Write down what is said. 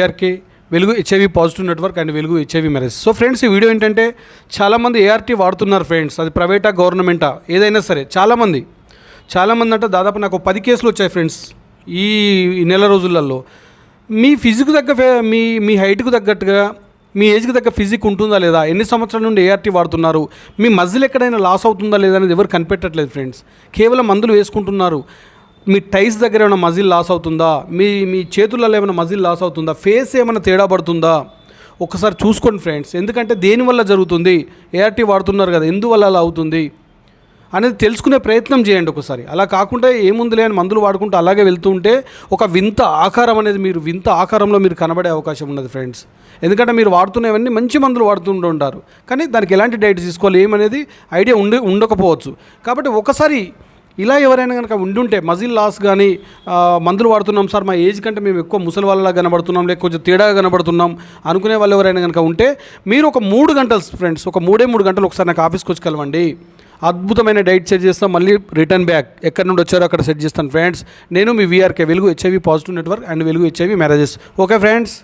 ARK Velugu HIV positive network and Velugu HIV marriage so friends ఈ video ఏంటంటే చాలామంది ART వాడుతున్నారు friends అది ప్రైవేటా గవర్నమెంటా ఏదైనా సరే చాలామంది. చాలామంది అంటే దాదాపు నాకు పది కేసులు వచ్చాయి ఫ్రెండ్స్ ఈ నెల రోజులలో. మీ ఫిజిక్ తగ్గ మీ మీ హైట్కు తగ్గట్టుగా మీ ఏజ్కి తగ్గ ఫిజిక్ ఉంటుందా లేదా? ఎన్ని సంవత్సరాల నుండి ఏఆర్టీ వాడుతున్నారు? మీ మజిల్ ఎక్కడైనా లాస్ అవుతుందా లేదా అనేది ఎవరు కనిపెట్టట్లేదు ఫ్రెండ్స్ కేవలం మందులు వేసుకుంటున్నారు. మీ టైస్ దగ్గర ఏమైనా మజిల్ లాస్ అవుతుందా? మీ మీ చేతులలో ఏమైనా మజిల్ లాస్ అవుతుందా? ఫేస్ ఏమైనా తేడా పడుతుందా? ఒకసారి చూసుకోండి ఫ్రెండ్స్. ఎందుకంటే దేనివల్ల జరుగుతుంది? ఏఆర్టీ వాడుతున్నారు కదా ఎందువల్ల అలా అవుతుంది? అనేది తెలుసుకునే ప్రయత్నం చేయండి ఒకసారి. అలా కాకుండా ఏముందిలే అని మందులు వాడుకుంటూ అలాగే వెళ్తూ ఉంటే ఒక వింత ఆకారం అనేది మీరు వింత ఆకారంలో మీరు కనబడే అవకాశం ఉన్నది ఫ్రెండ్స్. ఎందుకంటే మీరు వాడుతున్నవన్నీ మంచి మందులు వాడుతుంటూ ఉంటారు. కానీ దానికి ఎలాంటి డైట్ తీసుకోవాలి? ఏమనేది ఐడియా ఉండి ఉండకపోవచ్చు. కాబట్టి ఒకసారి ఇలా ఎవరైనా కనుక ఉండుంటే మజిల్ లాస్ కానీ మందులు వాడుతున్నాం సార్ మా ఏజ్ కంటే మేము ఎక్కువ ముసలి వాళ్ళలా కనబడుతున్నాం లేక కొంచెం తేడాగా కనబడుతున్నాం అనుకునే వాళ్ళు ఎవరైనా కనుక ఉంటే మీరు ఒక మూడు గంటలు ఫ్రెండ్స్ ఒక మూడే మూడు గంటలు ఒకసారి నాకు ఆఫీస్కి వచ్చి కలవండి. అద్భుతమైన డైట్ సెట్ చేస్తాం మళ్ళీ రిటర్న్ బ్యాక్. ఎక్కడి నుండి వచ్చారో అక్కడ సెట్ చేస్తాను ఫ్రెండ్స్ నేను మీ VRK Velugu HIV positive network and Velugu HIV marriages okay friends